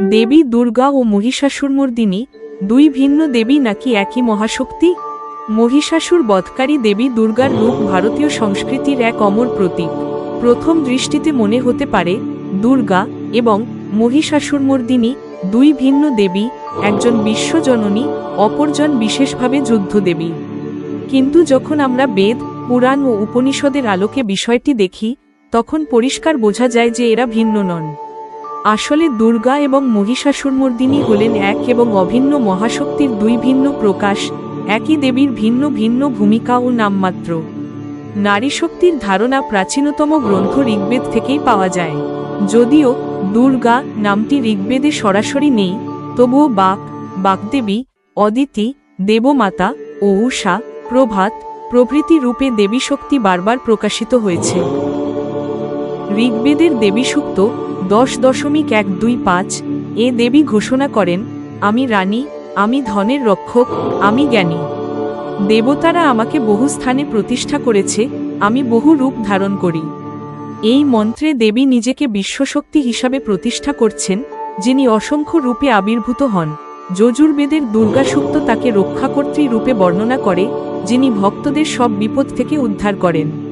দেবী দুর্গা ও মহিষাসুরমর্দিনী দুই ভিন্ন দেবী নাকি একই মহাশক্তি? মহিষাসুর বধকারী দেবী দুর্গার রূপ ভারতীয় সংস্কৃতির এক অমর প্রতীক। প্রথম দৃষ্টিতে মনে হতে পারে দুর্গা এবং মহিষাসুরমর্দিনী দুই ভিন্ন দেবী, একজন বিশ্বজননী, অপরজন বিশেষভাবে যুদ্ধদেবী। কিন্তু যখন আমরা বেদ, পুরাণ ও উপনিষদের আলোকে বিষয়টি দেখি, তখন পরিষ্কার বোঝা যায় যে এরা ভিন্ন নন। আসলে দুর্গা এবং মহিষাসুরমর্দিনী হলেন এক এবং অভিন্ন মহাশক্তির দুই ভিন্ন প্রকাশ, একই দেবীর ভিন্ন ভিন্ন ভূমিকা ও নামমাত্র। নারী শক্তির ধারণা প্রাচীনতম গ্রন্থ ঋগ্বেদ থেকেই পাওয়া যায়। যদিও দুর্গা নামটি ঋগ্বেদে সরাসরি নেই, তবুও বাক বাগদেবী অদিতি, দেবমাতা ও উষা প্রভাত প্রভৃতি রূপে দেবী শক্তি বারবার প্রকাশিত হয়েছে। ঋগ্বেদের দেবী সুক্ত দশ দশমিক এক দুই পাঁচ, এ দেবী ঘোষণা করেন, আমি রানী, আমি ধনের রক্ষক, আমি জ্ঞানী। দেবতারা আমাকে বহু স্থানে প্রতিষ্ঠা করেছে, আমি বহু রূপ ধারণ করি। এই মন্ত্রে দেবী নিজেকে বিশ্বশক্তি হিসাবে প্রতিষ্ঠা করছেন, যিনি অসংখ্য রূপে আবির্ভূত হন। যজুর্বেদের দুর্গাসুক্ত তাকে রক্ষাকর্ত্রী রূপে বর্ণনা করে, যিনি ভক্তদের সব বিপদ থেকে উদ্ধার করেন।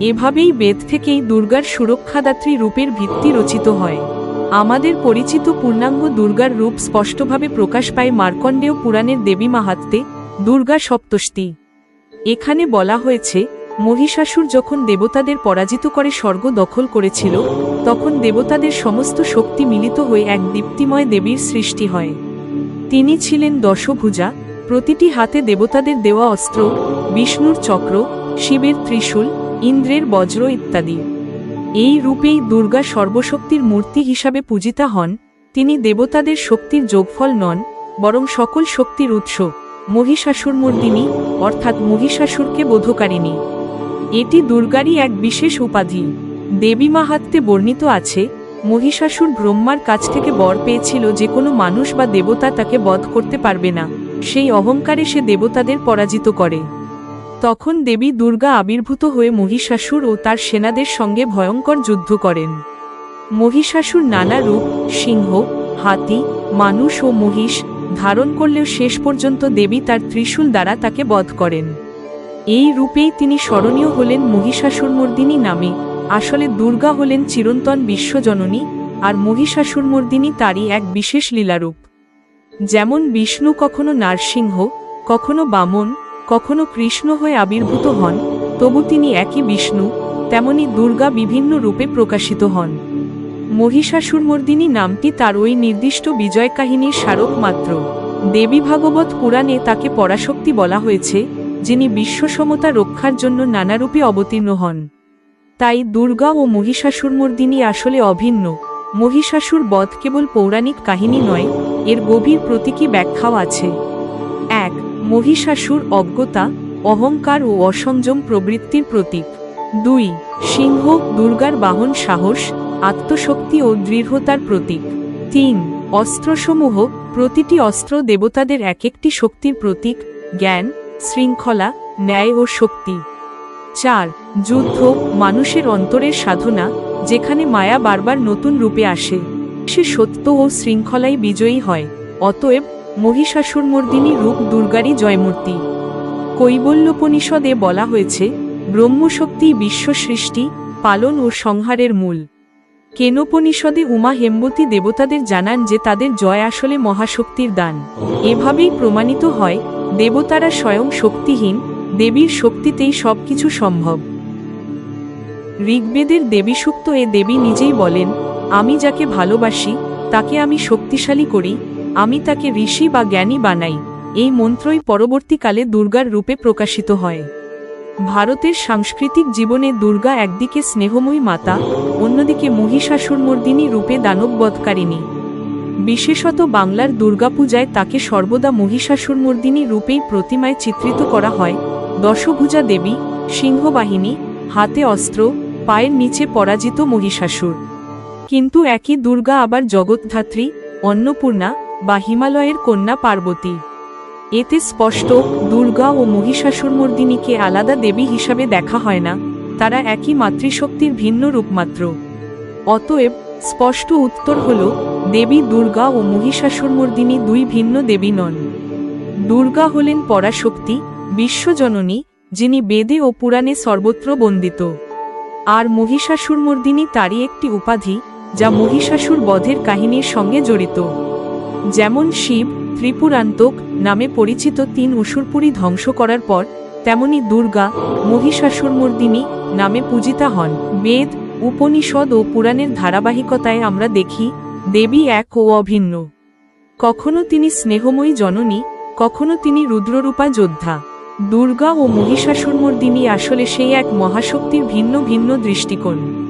এভাবেই বেদ থেকেই দুর্গার সুরক্ষাদাত্রী রূপের ভিত্তি রচিত হয়। আমাদের পরিচিত পূর্ণাঙ্গ দুর্গার রূপ স্পষ্টভাবে প্রকাশ পায় মার্কণ্ডেয় পুরাণের দেবী মাহাত্মে, দুর্গা সপ্তষ্টি। এখানে বলা হয়েছে, মহিষাসুর যখন দেবতাদের পরাজিত করে স্বর্গ দখল করেছিল, তখন দেবতাদের সমস্ত শক্তি মিলিত হয়ে এক দীপ্তিময় দেবীর সৃষ্টি হয়। তিনি ছিলেন দশভুজা, প্রতিটি হাতে দেবতাদের দেওয়া অস্ত্র, বিষ্ণুর চক্র, শিবের ত্রিশূল ইন্দ্রের বজ্র ইত্যাদি। এই রূপেই দুর্গা সর্বশক্তির মূর্তি হিসাবে পূজিতা হন, তিনি দেবতাদের শক্তির যোগফল নন, বরং সকল শক্তির উৎস মহিষাসুরমর্দিনী অর্থাৎ মহিষাসুরকে বোধকারিণী। এটি দুর্গারই এক বিশেষ উপাধি। দেবী মাহাত্মে বর্ণিত আছে, মহিষাসুর ব্রহ্মার কাছ থেকে বর পেয়েছিল যে কোনো মানুষ বা দেবতা তাকে বধ করতে পারবে না, সেই অহংকারে সে দেবতাদের পরাজিত করে। তখন দেবী দুর্গা আবির্ভূত হয়ে মহিষাসুর ও তার সেনাদের সঙ্গে ভয়ঙ্কর যুদ্ধ করেন। মহিষাসুর নানা রূপ, সিংহ, হাতি, মানুষ ও মহিষ ধারণ করলেও শেষ পর্যন্ত দেবী তার ত্রিশূল দ্বারা তাকে বধ করেন। এই রূপেই তিনি স্মরণীয় হলেন মহিষাসুরমর্দিনী নামে। আসলে দুর্গা হলেন চিরন্তন বিশ্বজননী আর মহিষাসুরমর্দিনী তারই এক বিশেষ লীলারূপ। যেমন বিষ্ণু কখনো নারসিংহ, কখনো বামন কখনো কৃষ্ণ হয়ে আবির্ভূত হন, তবু তিনি একই বিষ্ণু, তেমনি দুর্গা বিভিন্ন রূপে প্রকাশিত হন। মহিষাসুরমর্দিনী নামটি তার ওই নির্দিষ্ট বিজয় কাহিনীর স্মারক মাত্র। দেবী ভাগবত পুরাণে তাকে পরাশক্তি বলা হয়েছে, যিনি বিশ্বসমতা রক্ষার জন্য নানারূপে অবতীর্ণ হন। তাই দুর্গা ও মহিষাসুরমর্দিনী আসলে অভিন্ন। মহিষাসুর বধ কেবল পৌরাণিক কাহিনী নয়, এর গভীর প্রতীকী ব্যাখ্যাও আছে। এক মহিষাসুর অজ্ঞতা, অহংকার ও অসংযম প্রবৃত্তির প্রতীক। দুই, সিংহ, দুর্গার বাহন সাহস, আত্মশক্তি ও দৃঢ়তার প্রতীক। তিন, অস্ত্রসমূহ, প্রতিটি অস্ত্র দেবতাদের এক একটি শক্তির প্রতীক, জ্ঞান, শৃঙ্খলা, ন্যায় ও শক্তি। চার, যুদ্ধ, মানুষের অন্তরের সাধনা, যেখানে মায়া বারবার নতুন রূপে আসে। সে সত্য ও শৃঙ্খলাই বিজয়ী হয়। অতএব মহিষাসুরমর্দিনী রূপ দুর্গারই জয়মূর্তি। কৈবল্যোপনিষদে বলা হয়েছে, ব্রহ্মশক্তি বিশ্ব সৃষ্টি পালন ও সংহারের মূল। কেনোপনিষদে উমা হেমবতী দেবতাদের জানান যে তাদের জয় আসলে মহাশক্তির দান। এভাবেই প্রমাণিত হয়, দেবতারা স্বয়ং শক্তিহীন, দেবীর শক্তিতেই সবকিছু সম্ভব। ঋগ্বেদের দেবীসুক্ত এ দেবী নিজেই বলেন, আমি যাকে ভালোবাসি, তাকে আমি শক্তিশালী করি আমি তাকে ঋষি বা জ্ঞানী বানাই। এই মন্ত্রই পরবর্তীকালে দুর্গার রূপে প্রকাশিত হয়। ভারতের সাংস্কৃতিক জীবনে দুর্গা একদিকে স্নেহময়ী মাতা, অন্যদিকে মহিষাসুরমর্দিনী রূপে দানববধকারিণী। বিশেষত বাংলার দুর্গাপূজায় তাকে সর্বদা মহিষাসুরমর্দিনী রূপেই প্রতিমায় চিত্রিত করা হয়। দশভুজা দেবী, সিংহবাহিনী, হাতে অস্ত্র, পায়ের নিচে পরাজিত মহিষাসুর। কিন্তু একই দুর্গা আবার জগৎধাত্রী, অন্নপূর্ণা বা হিমালয়ের কন্যা পার্বতী। এতে স্পষ্ট দুর্গা ও মহিষাসুরমর্দিনীকে আলাদা দেবী হিসাবে দেখা হয় না, তারা একই মাতৃশক্তির ভিন্ন রূপমাত্র অতএব, স্পষ্ট উত্তর হল, দেবী দুর্গা ও মহিষাসুরমর্দিনী দুই ভিন্ন দেবী নন। দুর্গা হলেন পরাশক্তি, বিশ্বজননী, যিনি বেদে ও পুরাণে সর্বত্র বন্দিত। আর মহিষাসুরমর্দিনী তারই একটি উপাধি, যা মহিষাসুর বধের কাহিনীর সঙ্গে জড়িত। যেমন শিব, ত্রিপুরান্তক নামে পরিচিত তিন অসুরপুরী ধ্বংস করার পর, তেমনি দুর্গা, মহিষাসুরমর্দিনী নামে পূজিতা হন। বেদ, উপনিষদ ও পুরাণের ধারাবাহিকতায় আমরা দেখি, দেবী এক ও অভিন্ন। কখনো তিনি স্নেহময়ী জননী, কখনো তিনি রুদ্ররূপা যোদ্ধা। দুর্গা ও মহিষাসুরমর্দিনী আসলে সেই এক মহাশক্তির ভিন্ন ভিন্ন দৃষ্টিকোণ।